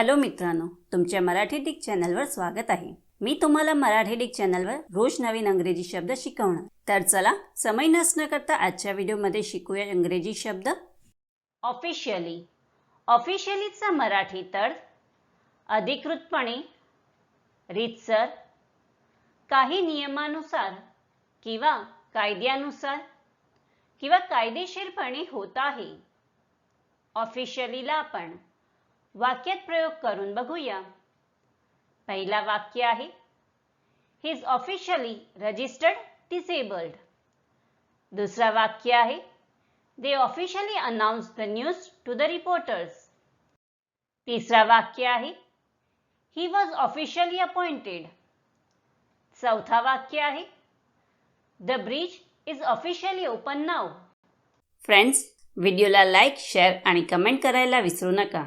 Hello मित्रांनो तुमच्या Marathi Dick चॅनलवर स्वागत आहे. मी तुम्हाला मराठी डिक चॅनलवर रोज नवीन अंग्रेजी शब्द शिकवणार. तर चला समय नसणं करता आजच्या व्हिडिओमध्ये शिकूया इंग्रजी शब्द. ऑफिशियली ऑफिशियलीचा मराठी तर अधिकृतपणे रीतसर काही नियमानुसार किंवा कायद्यानुसार किंवा कायदेशीरपणे होत आहे. ऑफिशियलीला आपण वाक्यात प्रयोग करून बघूया. पहिला वाक्य आहे. He is officially registered disabled दुसरा वाक्य आहे. They officially announce the news to the reporters तिसरा वाक्य आहे. ही वॉज ऑफिशियली अपॉइंटेड चौथा वाक्य आहे. The bridge is officially open now friends व्हिडिओला लाईक शेअर आणि कमेंट करायला विसरू नका.